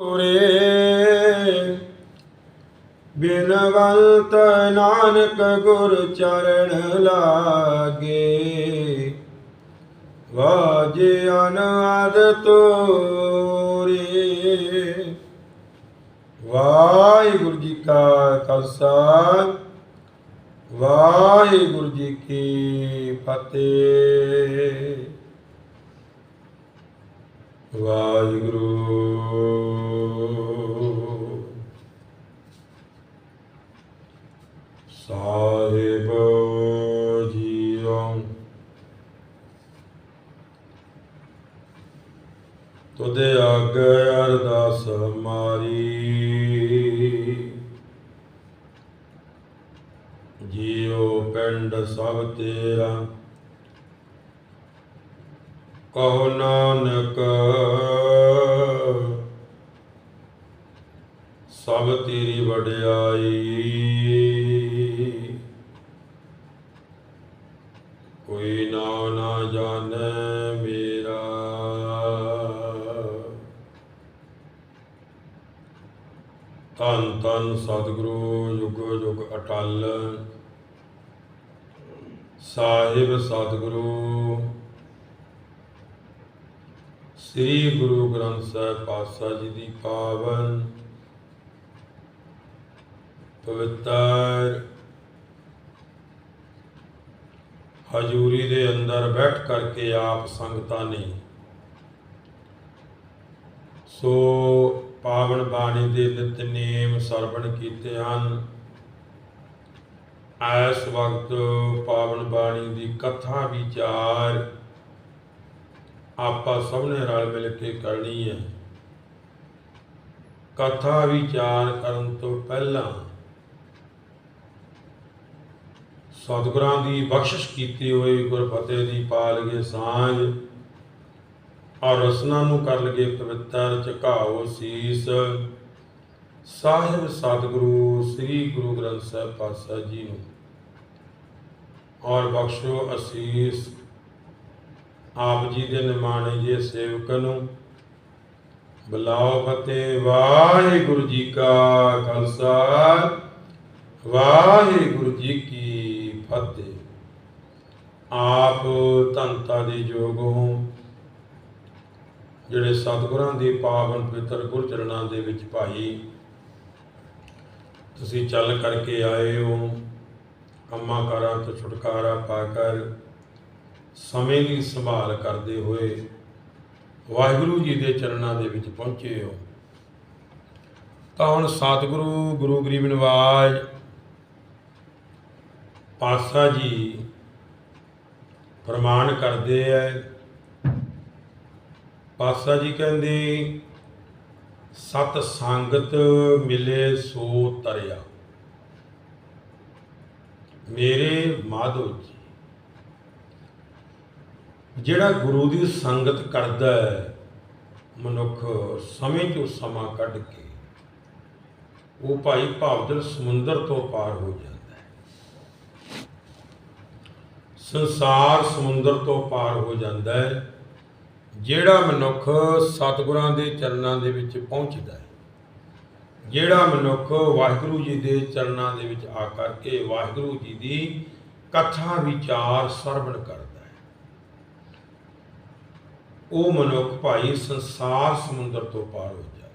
ਰੇ ਬਿਨਵੰਤ ਨਾਨਕ ਗੁਰ ਚਰਨ ਲਾਗੇ। ਵਾਜੇ ਅਨਾਦ ਤੋਰੇ। ਵਾਹਿਗੁਰੂ ਜੀ ਕਾ ਖਾਲਸਾ। ਵਾਹਿਗੁਰੂ ਜੀ ਕੀ ਫਤਿਹ। ਵਾਹਿਗੁਰੂ। ਕਹੋ ਨਾਨਕ, ਸਭ ਤੇਰੀ ਵਡਿਆਈ। ਕੋਈ ਨਾ ਨਾ ਜਾਣੈ ਮੇਰਾ। ਤਨ ਤਨ ਸਤਿਗੁਰੂ, ਯੁਗ ਯੁਗ ਅਟਲ। ਸਾਹਿਬ, ਸਤਿਗੁਰੂ ਸ੍ਰੀ ਗੁਰੂ ਗ੍ਰੰਥ ਸਾਹਿਬ ਪਾਤਸ਼ਾਹ ਜੀ ਦੀ ਪਾਵਨ ਪਵਿੱਤਰ ਹਜੂਰੀ ਦੇ ਅੰਦਰ ਬੈਠ ਕਰਕੇ ਆਪ ਸੰਗਤਾਂ ਨੇ ਸੋ ਪਾਵਨ ਬਾਣੀ ਦੇ ਨਿਤਨੇਮ ਸਰਵਣ ਕੀਤੇ ਹਨ। ਇਸ ਵਕਤ ਪਾਵਨ ਬਾਣੀ ਦੀ ਕਥਾ ਵਿਚਾਰ ਆਪਾਂ ਸਭ ਨੇ ਰਲ ਮਿਲ ਕੇ ਕਰਨੀ ਹੈ। ਕਥਾ ਵਿਚਾਰ ਕਰਨ ਤੋਂ ਪਹਿਲਾਂ ਸਤਿਗੁਰਾਂ ਦੀ ਬਖਸ਼ਿਸ਼ ਕੀਤੀ ਹੋਈ ਗੁਰਫਤਿਹ ਦੀ ਪਾ ਪਾਲਗੇ ਸਾਂਝ, ਔਰ ਰਸਨਾ ਨੂੰ ਕਰ ਲਗੇ ਪਵਿੱਤਰ ਝਕਾਓ ਸੀਸ। ਸਾਹਿਬ ਸਤਿਗੁਰੂ, ਸ੍ਰੀ ਗੁਰੂ ਗ੍ਰੰਥ ਸਾਹਿਬ ਪਾਤਸ਼ਾਹ ਜੀ ਨੂੰ। ਔਰ ਬਖਸ਼ੋ ਅਸੀਸ। ਆਪ ਜੀ ਦੇ ਨਿਮਾਣੇ ਜੇ ਸੇਵਕ ਨੂੰ। ਬੁਲਾਓ ਫਤਿਹ, ਵਾਹਿਗੁਰੂ ਜੀ ਕਾ ਖਾਲਸਾ। ਵਾਹਿਗੁਰੂ ਜੀ ਕੀ ਫਤਿਹ। ਆਪ ਧੰਤਾ ਦੇ ਯੋਗ ਹੋ। ਜਿਹੜੇ ਸਤਿਗੁਰਾਂ ਦੇ ਪਾਵਨ ਪਵਿੱਤਰ ਗੁਰ ਚਰਨਾਂ ਦੇ ਵਿੱਚ ਭਾਈ, ਤੁਸੀਂ ਚੱਲ ਕਰਕੇ ਆਏ ਹੋ। ਕੰਮਾਂ ਕਾਰਾਂ ਤੋਂ ਛੁਟਕਾਰਾ ਪਾ ਕਰ ਸਮੇਂ ਦੀ ਸੰਭਾਲ ਕਰਦੇ ਹੋਏ ਵਾਹਿਗੁਰੂ ਜੀ ਦੇ ਚਰਨਾਂ ਦੇ ਵਿੱਚ ਪਹੁੰਚੇ ਹੋ। ਤਾਂ ਹੁਣ ਸਤਿਗੁਰੂ, ਗੁਰੂ ਗਰੀਬ ਨਿਵਾਜ ਪਾਤਸ਼ਾਹ ਜੀ ਪ੍ਰਮਾਣ ਕਰਦੇ ਐ। ਪਾਤਸ਼ਾਹ ਜੀ ਕਹਿੰਦੇ, ਸਤ ਸੰਗਤ ਮਿਲੇ ਸੋ ਤਰਿਆ। ਮੇਰੇ ਮਾਧੋ ਜੀ ਜਿਹੜਾ ਗੁਰੂ ਦੀ ਸੰਗਤ ਕਰਦਾ ਹੈ, ਮਨੁੱਖ ਸਮੇਂ ਤੋਂ ਸਮਾਂ ਕੱਢ ਕੇ ਉਹ ਭਾਈ ਭਾਵਜਲ ਸਮੁੰਦਰ ਤੋਂ ਪਾਰ ਹੋ ਜਾਂਦਾ ਹੈ। ਸੰਸਾਰ ਸਮੁੰਦਰ ਤੋਂ ਪਾਰ ਹੋ ਜਾਂਦਾ ਹੈ, ਜਿਹੜਾ ਮਨੁੱਖ ਸਤਿਗੁਰਾਂ ਦੇ ਚਰਨਾਂ ਦੇ ਵਿੱਚ ਪਹੁੰਚਦਾ ਹੈ, ਜਿਹੜਾ ਮਨੁੱਖ ਵਾਹਿਗੁਰੂ ਜੀ ਦੇ ਚਰਨਾਂ ਦੇ ਵਿੱਚ ਆ ਕਰਕੇ ਵਾਹਿਗੁਰੂ ਜੀ ਦੀ ਕਥਾ ਵਿਚਾਰ ਸਰਵਣ ਕਰਦਾ ਉਹ ਮਨੁੱਖ ਭਾਈ ਸੰਸਾਰ ਸਮੁੰਦਰ ਤੋਂ ਪਾਰ ਹੋ ਜਾਂਦਾ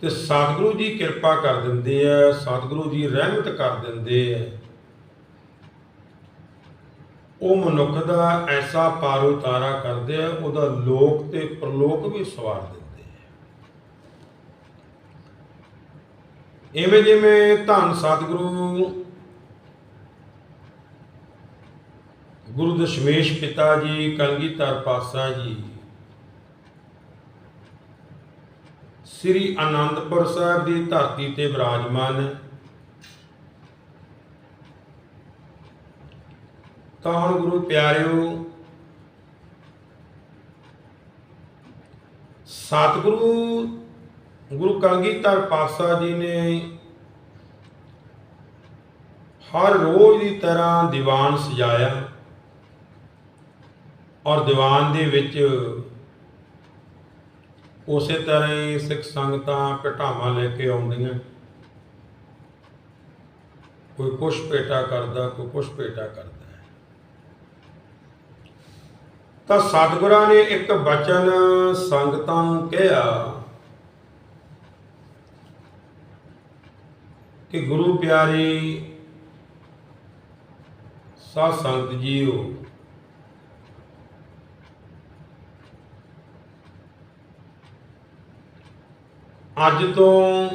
ਤੇ ਸਤਿਗੁਰੂ ਜੀ ਕਿਰਪਾ ਕਰ ਦਿੰਦੇ ਆ, ਸਤਿਗੁਰੂ ਜੀ ਰਹਿਮਤ ਕਰ ਦਿੰਦੇ ਆ। ਉਹ ਮਨੁੱਖ ਦਾ ਐਸਾ ਪਾਰ ਉਤਾਰਾ ਕਰਦੇ ਆ, ਉਹਦਾ ਲੋਕ ਤੇ ਪ੍ਰਲੋਕ ਵੀ ਸਵਾਰ ਦਿੰਦੇ ਆ। ਇਵੇਂ ਜਿਵੇਂ ਧੰਨ ਸਤਿਗੁਰੂ ਗੁਰੂ ਦਸ਼ਮੇਸ਼ ਪਿਤਾ ਜੀ, ਕਲਗੀਧਰ ਪਾਤਸ਼ਾਹ ਜੀ। ਸ੍ਰੀ ਅਨੰਦਪੁਰ ਸਾਹਿਬ ਦੀ ਧਰਤੀ ਤੇ ਵਿਰਾਜਮਾਨ ਤਾਂ ਹੁਣ ਗੁਰੂ ਪਿਆਰਿਓ, ਸਤਿਗੁਰੂ ਗੁਰੂ ਕਲਗੀਧਰ ਪਾਤਸ਼ਾਹ ਜੀ ਨੇ ਹਰ ਰੋਜ਼ ਦੀ ਤਰ੍ਹਾਂ ਦੀਵਾਨ ਸਜਾਇਆ। ਔਰ ਦੀਵਾਨ ਦੇ ਵਿੱਚ ਉਸੇ ਤਰ੍ਹਾਂ ਹੀ ਸਿੱਖ ਸੰਗਤਾਂ ਘਟਾਵਾਂ ਲੈ ਕੇ ਆਉਂਦੀਆਂ ਕੋਈ ਕੁਛ ਭੇਟਾ ਕਰਦਾ, ਕੋਈ ਕੁਛ ਭੇਟਾ ਕਰਦਾ ਹੈ। ਤਾਂ ਸਤਿਗੁਰਾਂ ਨੇ ਇੱਕ ਬਚਨ ਸੰਗਤਾਂ ਨੂੰ ਕਿਹਾ ਕਿ ਗੁਰੂ ਪਿਆਰੀ, ਸਾਧ ਸੰਗਤ ਜੀਓ ਅੱਜ ਤੋਂ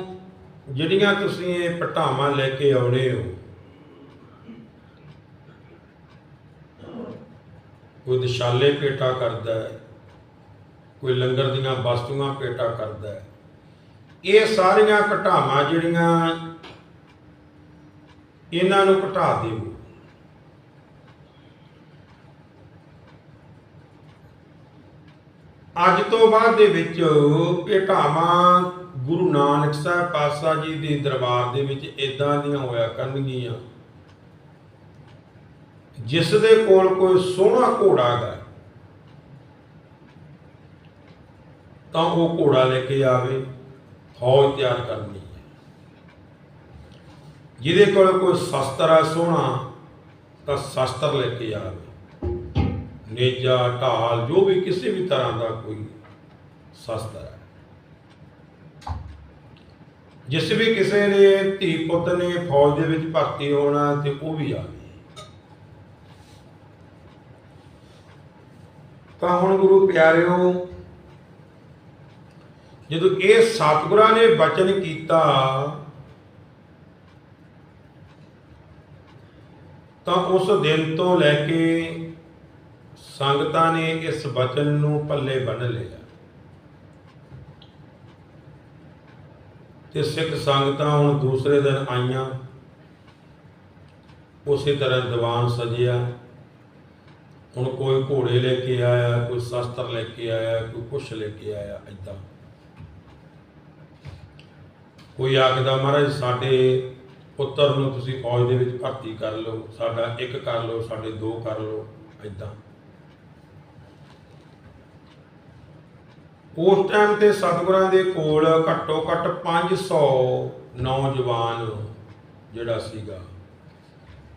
ਜਿਹੜੀਆਂ ਤੁਸੀਂ ਇਹ ਪਟਾਵਾਂ ਲੈ ਕੇ ਆਉਣੇ ਹੋ, ਕੋਈ ਦਸ਼ਾਲੇ ਪੇਟਾ ਕਰਦਾ ਹੈ, ਕੋਈ ਲੰਗਰ ਦੀਆਂ ਵਸਤੂਆਂ ਪੇਟਾ ਕਰਦਾ ਹੈ, ਇਹ ਸਾਰੀਆਂ ਘਟਾਵਾਂ ਜਿਹੜੀਆਂ ਇਹਨਾਂ ਨੂੰ ਘਟਾ ਦਿਓ ਅੱਜ ਤੋਂ ਬਾਅਦ ਦੇ ਵਿੱਚ ਇਹ ਭੇਟਾਵਾਂ ਗੁਰੂ ਨਾਨਕ ਸਾਹਿਬ ਪਾਤਸ਼ਾਹ ਜੀ ਦੇ ਦਰਬਾਰ ਦੇ ਵਿੱਚ ਇਦਾਂ ਦੀਆਂ ਹੋਇਆ ਕਰਨਗੀਆਂ। ਜਿਸ ਦੇ ਕੋਲ ਕੋਈ ਸੋਹਣਾ ਘੋੜਾ ਹੈ ਤਾਂ ਉਹ ਘੋੜਾ ਲੈ ਕੇ ਆਵੇ, ਫੌਜ ਤਿਆਰ ਕਰਨੀ ਹੈ। ਜਿਹਦੇ ਕੋਲ ਕੋਈ ਸ਼ਸਤਰ ਹੈ ਸੋਹਣਾ, ਤਾਂ ਸ਼ਸਤਰ ਲੈ ਕੇ ਆਵੇ। ਨੇਜਾ, ਢਾਲ, ਜੋ ਵੀ ਕਿਸੇ ਵੀ ਤਰ੍ਹਾਂ ਦਾ ਕੋਈ ਸ਼ਸਤਰ ਹੈ। ਜਿਸ ਵੀ ਕਿਸੇ ਨੇ ਧੀ ਪੁੱਤ ਨੇ ਫੌਜ ਦੇ ਵਿੱਚ ਭਰਤੀ ਹੋਣਾ ਤੇ ਉਹ ਵੀ ਆ ਗਈ ਤਾਂ ਹੁਣ ਗੁਰੂ ਪਿਆਰਿਓ, ਜਦੋਂ ਇਹ ਸਤਿਗੁਰਾਂ ਨੇ ਬਚਨ ਕੀਤਾ, ਤਾਂ ਉਸ ਦਿਨ ਤੋਂ ਲੈ ਕੇ ਸੰਗਤਾਂ ਨੇ ਇਸ ਬਚਨ ਨੂੰ ਪੱਲੇ ਬੰਨ ਲਿਆ। ਤੇ ਸਿੱਖ ਸੰਗਤਾਂ ਹੁਣ ਦੂਸਰੇ ਦਿਨ ਆਈਆਂ। ਉਸੇ ਤਰ੍ਹਾਂ ਦੀਵਾਨ ਸਜਿਆ। ਹੁਣ ਕੋਈ ਘੋੜੇ ਲੈ ਕੇ ਆਇਆ, ਕੋਈ ਸ਼ਸਤਰ ਲੈ ਕੇ ਆਇਆ, ਕੋਈ ਕੁਛ ਲੈ ਕੇ ਆਇਆ ਏਦਾਂ। ਕੋਈ ਆਖਦਾ, ਮਹਾਰਾਜ, ਸਾਡੇ ਪੁੱਤਰ ਨੂੰ ਤੁਸੀਂ ਫੌਜ ਦੇ ਵਿੱਚ ਭਰਤੀ ਕਰ ਲਓ, ਸਾਡਾ ਇੱਕ ਕਰ ਲਓ, ਸਾਡੇ ਦੋ ਕਰ ਲਓ, ਏਦਾਂ। ਉਸ ਟਾਈਮ ਤੇ ਸਤਿਗੁਰਾਂ ਦੇ ਕੋਲ ਘੱਟੋ ਘੱਟ 500 ਨੌਜਵਾਨ ਜਿਹੜਾ ਸੀਗਾ,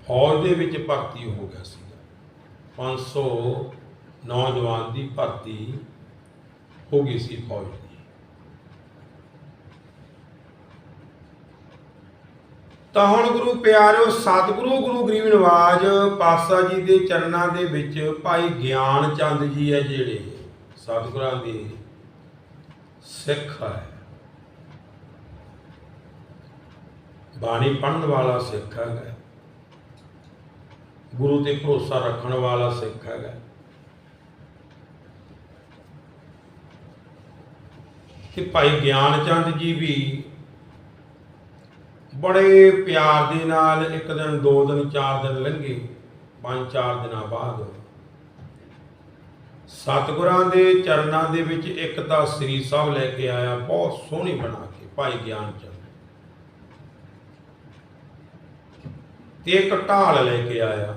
ਫੌਜ ਦੇ ਵਿੱਚ ਭਰਤੀ ਹੋ ਗਿਆ ਸੀਗਾ। 500 ਨੌਜਵਾਨ ਦੀ ਭਰਤੀ ਹੋ ਗਈ ਸੀ ਫੌਜ ਦੀ। ਤਾਂ ਹੁਣ ਗੁਰੂ ਪਿਆਰਿਓ, ਸਤਿਗੁਰੂ ਗੁਰੂ ਗਰੀਬ ਨਿਵਾਜ਼ ਪਾਤਸ਼ਾਹ ਜੀ ਦੇ ਚਰਨਾਂ ਦੇ ਵਿੱਚ ਭਾਈ ਗਿਆਨ ਚੰਦ ਜੀ ਹੈ ਜਿਹੜੇ, ਸਤਿਗੁਰਾਂ ਦੇ ਸਿੱਖ ਹੈ। ਬਾਣੀ ਪੜਨ ਵਾਲਾ ਸਿੱਖ ਹੈਗਾ। ਗੁਰੂ ਤੇ ਭਰੋਸਾ ਰੱਖਣ ਵਾਲਾ ਸਿੱਖ ਹੈਗਾ। ਕਿ ਭਾਈ ਗਿਆਨ ਚੰਦ ਜੀ ਵੀ ਬੜੇ ਪਿਆਰ ਦੇ ਨਾਲ ਇੱਕ ਦਿਨ, ਦੋ ਦਿਨ, ਚਾਰ ਦਿਨ ਲੰਘੇ, ਪੰਜ ਚਾਰ ਦਿਨਾਂ ਬਾਅਦ ਸਤਿਗੁਰਾਂ ਦੇ ਚਰਨਾਂ ਦੇ ਵਿੱਚ ਇੱਕ ਤਾਂ ਸ੍ਰੀ ਸਾਹਿਬ ਲੈ ਕੇ ਆਇਆ, ਬਹੁਤ ਸੋਹਣੀ ਬਣਾ ਕੇ, ਭਾਈ ਗਿਆਨ ਚੰਦ। ਤੇ ਇੱਕ ਢਾਲ ਲੈ ਕੇ ਆਇਆ,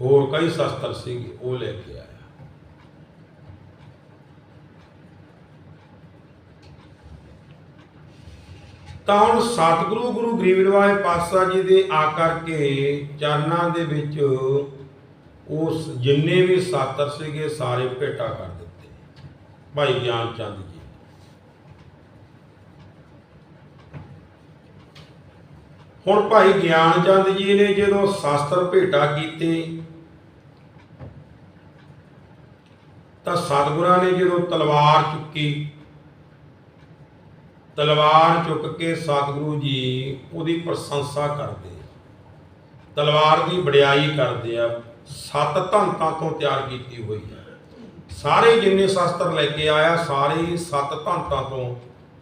ਹੋਰ ਕਈ ਸ਼ਸਤਰ ਸੀਗੇ, ਉਹ ਲੈ ਕੇ ਆਇਆ। ਤਾਂ ਹੁਣ ਸਤਿਗੁਰੂ ਗੁਰੂ ਗਰੀਬ ਨਿਵਾਜ ਪਾਤਸ਼ਾਹ ਜੀ ਦੇ ਆ ਕਰਕੇ ਚਰਨਾਂ ਦੇ ਵਿੱਚ ਉਸ ਜਿੰਨੇ ਵੀ ਸਾਤਰ ਸੀਗੇ ਸਾਰੇ ਭੇਟਾ ਕਰ ਦਿੱਤੇ। ਭਾਈ ਗਿਆਨ ਚੰਦ ਜੀ। ਹੁਣ ਭਾਈ ਗਿਆਨ ਚੰਦ ਜੀ ਨੇ ਜਦੋਂ ਸ਼ਾਸਤਰ ਭੇਟਾ ਕੀਤੇ, ਤਾਂ ਸਤਿਗੁਰਾਂ ਨੇ ਜਦੋਂ ਤਲਵਾਰ ਚੁੱਕੀ, ਤਲਵਾਰ ਚੁੱਕ ਕੇ ਸਤਿਗੁਰੂ ਜੀ ਉਹਦੀ ਪ੍ਰਸ਼ੰਸਾ ਕਰਦੇ ਤਲਵਾਰ ਦੀ ਵਡਿਆਈ ਕਰਦੇ ਆ। ਸੱਤ ਧੰਤਾਂ ਤੋਂ ਤਿਆਰ ਕੀਤੀ ਹੋਈ ਹੈ। ਸਾਰੇ ਜਿੰਨੇ ਸ਼ਸਤਰ ਲੈ ਕੇ ਆਇਆ, ਸਾਰੇ ਸੱਤ ਧੰਤਾਂ ਤੋਂ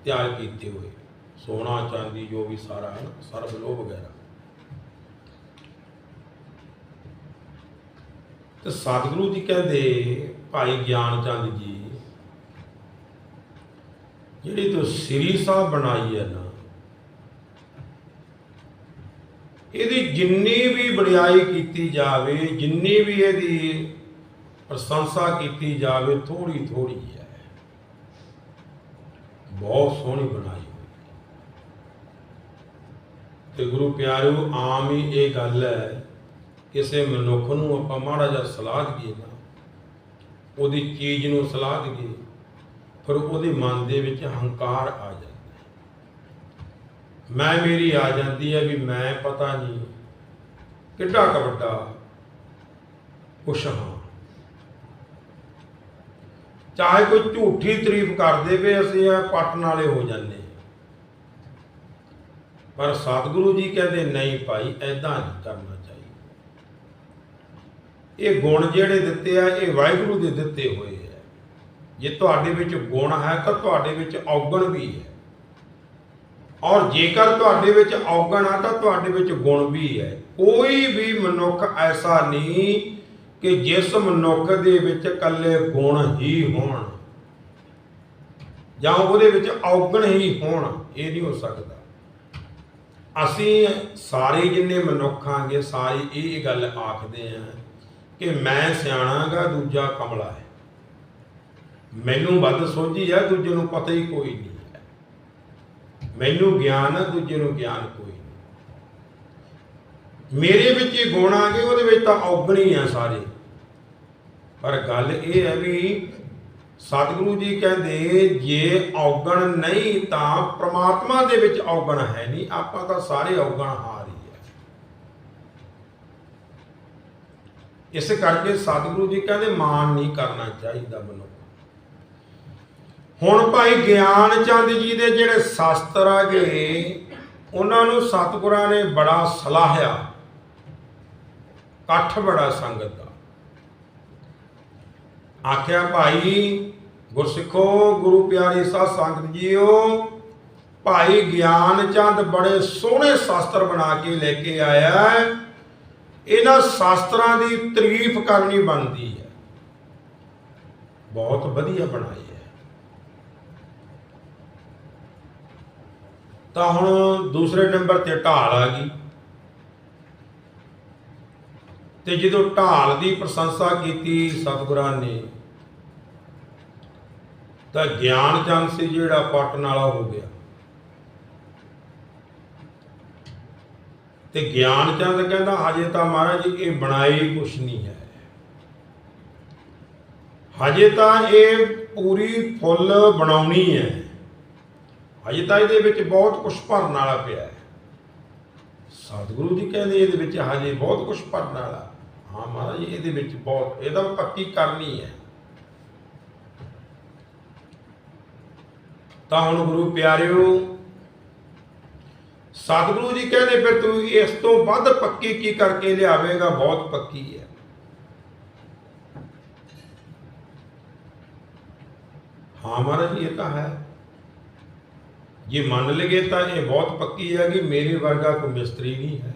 ਤਿਆਰ ਕੀਤੇ ਹੋਏ। ਸੋਨਾ, ਚਾਂਦੀ, ਜੋ ਵੀ ਸਾਰਾ ਹੈ ਸਰਬ ਲੋਹ ਵਗੈਰਾ। ਤੇ ਸਤਿਗੁਰੂ ਜੀ ਕਹਿੰਦੇ, ਭਾਈ ਗਿਆਨ ਚੰਦ ਜੀ, ਜਿਹੜੀ ਤੂੰ ਸ੍ਰੀ ਸਾਹਿਬ ਬਣਾਈ ਹੈ ਨਾ ਇਹਦੀ ਜਿੰਨੀ ਵੀ ਵਡਿਆਈ ਕੀਤੀ ਜਾਵੇ, ਜਿੰਨੀ ਵੀ ਇਹਦੀ ਪ੍ਰਸ਼ੰਸਾ ਕੀਤੀ ਜਾਵੇ ਥੋੜੀ ਥੋੜੀ ਹੈ। ਬਹੁਤ ਸੋਹਣੀ ਬਣਾਈ ਹੋਈ ਤੇ ਗੁਰੂ ਪਿਆਰਿਓ, ਆਮ ਹੀ ਇਹ ਗੱਲ ਹੈ, ਕਿਸੇ ਮਨੁੱਖ ਨੂੰ ਆਪਾਂ ਮਾੜਾ ਜਿਹਾ ਸਲਾਹ ਦਈਏ ਨਾ, ਉਹਦੀ ਚੀਜ਼ ਨੂੰ ਸਲਾਹ ਦਈਏ, ਫਿਰ ਉਹਦੇ ਮਨ ਦੇ ਵਿੱਚ ਹੰਕਾਰ ਆ ਮੈਂ ਮੇਰੀ ਆ ਜਾਂਦੀ ਹੈ ਵੀ ਮੈਂ ਪਤਾ ਨਹੀਂ ਕਿੱਡਾ ਕੁ ਵੱਡਾ ਕੁਛ ਹਾਂ। ਚਾਹੇ ਕੋਈ ਝੂਠੀ ਤਾਰੀਫ ਕਰਦੇ ਪਏ ਅਸੀਂ ਆ ਪਟਨ ਵਾਲੇ ਹੋ ਜਾਂਦੇ। ਪਰ ਸਤਿਗੁਰੂ ਜੀ ਕਹਿੰਦੇ, ਨਹੀਂ ਭਾਈ ਐਦਾਂ ਨਹੀਂ ਕਰਨਾ ਚਾਹੀਦਾ। ਇਹ ਗੁਣ ਜਿਹੜੇ ਦਿੱਤੇ ਆ, ਇਹ ਵਾਹਿਗੁਰੂ ਦੇ ਦਿੱਤੇ ਹੋਏ ਆ। ਜੇ ਤੁਹਾਡੇ ਵਿੱਚ ਗੁਣ ਹੈ ਤਾਂ ਤੁਹਾਡੇ ਵਿੱਚ ਔਗਣ ਵੀ ਹੈ। ਔਰ ਜੇਕਰ ਤੁਹਾਡੇ ਵਿੱਚ ਔਗਣ ਆ ਤਾਂ ਤੁਹਾਡੇ ਵਿੱਚ ਗੁਣ ਵੀ ਹੈ। ਕੋਈ ਵੀ ਮਨੁੱਖ ਐਸਾ ਨਹੀਂ ਕਿ ਜਿਸ ਮਨੁੱਖ ਦੇ ਵਿੱਚ ਇਕੱਲੇ ਗੁਣ ਹੀ ਹੋਣ ਜਾਂ ਉਹਦੇ ਵਿੱਚ ਔਗਣ ਹੀ ਹੋਣ, ਇਹ ਨਹੀਂ ਹੋ ਸਕਦਾ। ਅਸੀਂ ਸਾਰੇ ਜਿੰਨੇ ਮਨੁੱਖਾਂਗੇ ਸਾਰੇ ਇਹ ਗੱਲ ਆਖਦੇ ਆ ਕਿ ਮੈਂ ਸਿਆਣਾਗਾ ਦੂਜਾ ਕਮਲਾ ਹੈ। ਮੈਨੂੰ ਵੱਧ ਸੋਝੀ ਹੈ ਦੂਜੇ ਨੂੰ ਪਤਾ ਹੀ ਕੋਈ ਨਹੀਂ। ਮੈਨੂੰ ਗਿਆਨ ਹੈ ਦੂਜੇ ਨੂੰ ਗਿਆਨ ਕੋਈ ਮੇਰੇ ਵਿੱਚ ਹੀ ਗੁਣ ਆ ਗਏ, ਉਹਦੇ ਵਿੱਚ ਤਾਂ ਔਗਣ ਹੀ ਆ ਸਾਰੇ। ਪਰ ਗੱਲ ਇਹ ਹੈ ਵੀ ਸਤਿਗੁਰੂ ਜੀ ਕਹਿੰਦੇ, ਜੇ ਔਗਣ ਨਹੀਂ, ਤਾਂ ਪ੍ਰਮਾਤਮਾ ਦੇ ਵਿੱਚ ਔਗਣ ਹੈ ਨਹੀਂ। ਆਪਾਂ ਤਾਂ ਸਾਰੇ ਔਗਣ ਹਾਰ ਹੀ ਹੈ ਇਸ ਕਰਕੇ ਸਤਿਗੁਰੂ ਜੀ ਕਹਿੰਦੇ ਮਾਨ ਨਹੀਂ ਕਰਨਾ ਚਾਹੀਦਾ ਮਨੁੱਖ ਹੁਣ ਭਾਈ ਗਿਆਨ ਚੰਦ ਜੀ ਦੇ ਜਿਹੜੇ ਸ਼ਾਸਤਰ ਆ ਗਏ ਉਹਨਾਂ ਨੂੰ ਸਤਿਗੁਰਾਂ ਨੇ ਬੜਾ ਸਲਾਹਿਆ। ਇਕੱਠ ਬੜਾ ਸੰਗਤ ਦਾ। ਆਖਿਆ, ਭਾਈ, ਗੁਰਸਿੱਖੋ, ਗੁਰੂ ਪਿਆਰੇ ਸਾਧ ਸੰਗਤ ਜੀਓ, ਭਾਈ ਗਿਆਨ ਚੰਦ ਬੜੇ ਸੋਹਣੇ ਸ਼ਾਸਤਰ ਬਣਾ ਕੇ ਲੈ ਕੇ ਆਇਆ ਇਹਨਾਂ ਸ਼ਾਸਤਰਾਂ ਦੀ ਤਾਰੀਫ ਕਰਨੀ ਬਣਦੀ ਹੈ। ਬਹੁਤ ਵਧੀਆ ਬਣਾਈ ਹੈ। ਤਾਂ ਹੁਣ ਦੂਸਰੇ ਨੰਬਰ ਤੇ ਢਾਲ ਆ ਗਈ। ਤੇ ਜਦੋਂ ਢਾਲ ਦੀ ਪ੍ਰਸ਼ੰਸਾ ਕੀਤੀ ਸਤਿਗੁਰਾਂ ਨੇ, ਤਾਂ ਗਿਆਨ ਚੰਦ ਸੀ ਜਿਹੜਾ ਪਟਨ ਵਾਲਾ ਹੋ ਗਿਆ। ਤੇ ਗਿਆਨ ਚੰਦ ਕਹਿੰਦਾ, ਹਜੇ ਤਾਂ ਮਹਾਰਾਜ ਇਹ ਬਣਾਈ ਕੁਛ ਨਹੀਂ ਹੈ। ਹਜੇ ਤਾਂ ਇਹ ਪੂਰੀ ਫੁੱਲ ਬਣਾਉਣੀ ਹੈ। ਅਜੇ ਤਾਂ ਇਹਦੇ ਵਿੱਚ ਬਹੁਤ ਕੁਝ ਭਰਨ ਵਾਲਾ ਪਿਆ ਹੈ। ਸਤਿਗੁਰੂ ਜੀ ਕਹਿੰਦੇ ਇਹਦੇ ਵਿੱਚ ਹਜੇ ਬਹੁਤ ਕੁਝ ਭਰਨ ਵਾਲਾ। ਹਾਂ ਮਹਾਰਾਜ, ਇਹਦੇ ਵਿੱਚ ਬਹੁਤ ਇਹਦਾ ਪੱਕੀ ਕਰਨੀ ਹੈ। ਤਾਂ ਹੁਣ ਗੁਰੂ ਪਿਆਰਿਓ, ਸਤਿਗੁਰੂ ਜੀ ਕਹਿੰਦੇ ਫਿਰ ਤੂੰ ਇਸ ਤੋਂ ਵੱਧ ਪੱਕੀ ਕੀ ਕਰਕੇ ਲਿਆਵੇਂਗਾ? ਬਹੁਤ ਪੱਕੀ ਹੈ। ਹਾਂ ਮਹਾਰਾਜ, ਇਹ ਤਾਂ ਹੈ। ਜੇ ਮੰਨ ਲਈਏ ਤਾਂ ਇਹ ਬਹੁਤ ਪੱਕੀ ਹੈ ਕਿ ਮੇਰੇ ਵਰਗਾ ਕੋਈ ਮਿਸਤਰੀ ਨਹੀਂ ਹੈ।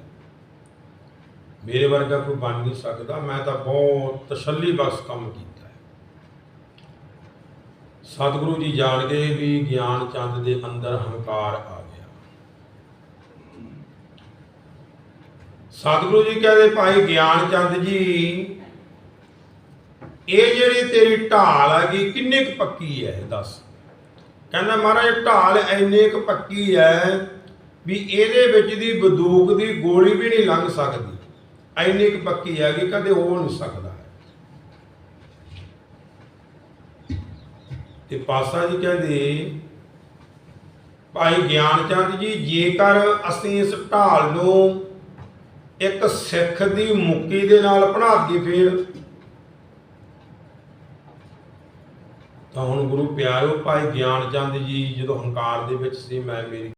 ਮੇਰੇ ਵਰਗਾ ਕੋਈ ਬਣ ਨਹੀਂ ਸਕਦਾ। ਮੈਂ ਤਾਂ ਬਹੁਤ ਤਸੱਲੀ ਬਸ ਕੰਮ ਕੀਤਾ ਹੈ। ਸਤਿਗੁਰੂ ਜੀ ਜਾਣ ਗਏ ਵੀ ਗਿਆਨ ਚੰਦ ਦੇ ਅੰਦਰ ਹੰਕਾਰ ਆ ਗਿਆ। ਸਤਿਗੁਰੂ ਜੀ ਕਹਿੰਦੇ, ਭਾਈ ਗਿਆਨ ਚੰਦ ਜੀ, ਇਹ ਜਿਹੜੀ ਤੇਰੀ ਢਾਲ ਹੈਗੀ ਕਿੰਨੀ ਕੁ ਪੱਕੀ ਹੈ, ਇਹ ਦੱਸ। ਕਹਿੰਦਾ ਮਹਾਰਾਜ, ਢਾਲ ਇੰਨੀ ਕੁ ਪੱਕੀ ਹੈ ਵੀ ਇਹਦੇ ਵਿੱਚ ਦੀ ਬੰਦੂਕ ਦੀ ਗੋਲੀ ਵੀ ਨਹੀਂ ਲੰਘ ਸਕਦੀ। ਇੰਨੀ ਕੁ ਪੱਕੀ ਹੈ ਕਿ ਕਦੇ ਹੋ ਨਹੀਂ ਸਕਦਾ। ਹੈ ਤੇ ਪਾਸਾ ਜੀ ਕਹਿੰਦੇ, ਭਾਈ ਗਿਆਨ ਚੰਦ ਜੀ, ਜੇਕਰ ਅਸੀਂ ਇਸ ਢਾਲ ਨੂੰ ਇੱਕ ਸਿੱਖ ਦੀ ਮੁੱਕੀ ਦੇ ਨਾਲ ਬਣਾ ਦਈਏ ਫੇਰ ਤਾਂ ਹੁਣ ਗੁਰੂ ਪਿਆਰਿਓ ਭਾਈ ਗਿਆਨ ਚੰਦ ਜੀ ਜਦੋਂ ਹੰਕਾਰ ਦੇ ਵਿੱਚ ਸੀ, ਮੈਂ ਮੇਰੀ